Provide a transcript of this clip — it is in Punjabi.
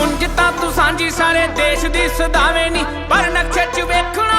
ਉਂਝ ਤਾਂ ਤੂੰ ਸਾਂਝੀ ਸਾਰੇ ਦੇਸ਼ ਦੀ ਸਦਾਵੇਂ ਨਹੀਂ ਪਰ ਨਕਸ਼ੇ 'ਚ ਵੇਖਣ